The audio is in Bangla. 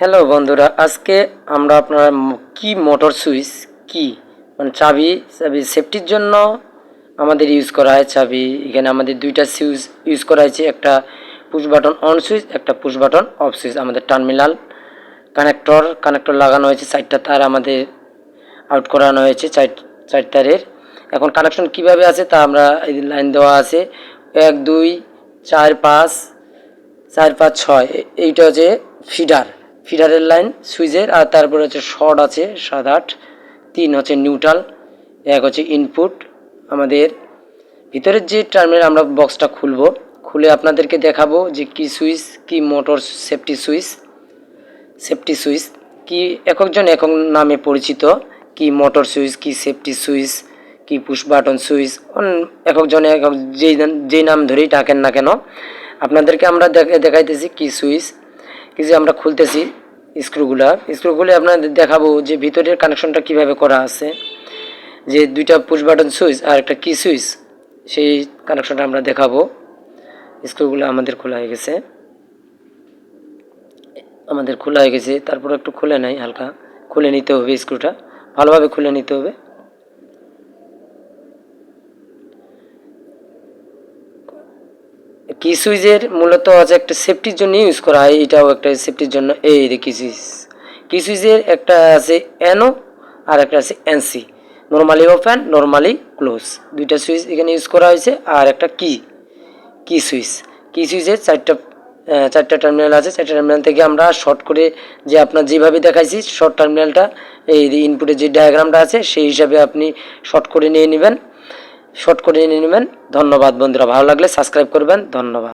হ্যালো বন্ধুরা, আজকে আমরা আপনারা কি মোটর সুইচ, কি? মানে চাবি চাবি সেফটির জন্য আমাদের ইউজ করা হয় চাবি। এখানে আমাদের দুইটা সুইচ ইউজ করা হয়েছে, একটা পুশ বাটন অন সুইচ, একটা পুশ বাটন অফ সুইচ, আমাদের টার্মিনাল কানেক্টর কানেক্টর লাগানো হয়েছে চারটা তার আমাদের আউট করানো হয়েছে চার চার তারের। এখন কানেকশন কীভাবে আছে তা আমরা এই লাইন দেওয়া আছে। এক, দুই, চার, পাঁচ চার, পাঁচ, ছয় এইটা হচ্ছে ফিডার ফিডারের লাইন, সুইচের, আর তারপরে হচ্ছে শর্ট আছে, সাত, আট, তিন হচ্ছে নিউট্রাল, এক হচ্ছে ইনপুট। আমাদের ভিতরের যে টার্মিনাল, আমরা বক্সটা খুলবো। খুলে আপনাদেরকে দেখাবো যে কি সুইচ, কি motor safety switch safety switch, কি এককজন একক নামে পরিচিত, কি মোটর সুইচ, কি সেফটি সুইচ, কি পুশ বাটন সুইচ এককজন একক যেই যেই নাম ধরেই ডাকেন না কেন। আপনাদেরকে আমরা দেখ- দেখাইতেছি কি সুইচ, কি যে আমরা খুলতেছি। স্ক্রুগুলা স্ক্রুগুলি আপনাদের দেখাবো যে ভিতরের কানেকশনটা কীভাবে করা আছে। যে দুইটা পুশ বাটন সুইচ আর একটা কি সুইচ সেই কানেকশনটা আমরা দেখাবো। স্ক্রুগুলো আমাদের খোলা হয়ে গেছে। আমাদের খোলা হয়ে গেছে। তারপর একটু খুলে নেয় হালকা। খুলে নিতে হবে স্ক্রুটা ভালোভাবে খুলে নিতে হবে। কি সুইচের মূলত আছে একটা সেফটির জন্য ইউজ করা হয়, এটাও একটা সেফটির জন্য, এই কি সুইচ কি সুইচের একটা আছে এনও আর একটা আছে NC normally open normally close দুইটা সুইচ এখানে ইউজ করা হয়েছে আর একটা কি কি সুইচ কি সুইচের চারটা চারটা টার্মিনাল আছে। চারটা টার্মিনাল থেকে আমরা শর্ট করে যে আপনার যেভাবে দেখাইছি শর্ট টার্মিনালটা এই ইনপুটের যে ডায়াগ্রামটা আছে, সেই হিসাবে আপনি শর্ট করে নিয়ে নেবেন। শর্ট করে নিয়ে নেবেন। ধন্যবাদ বন্ধুরা ভালো লাগলে সাবস্ক্রাইব করবেন। ধন্যবাদ।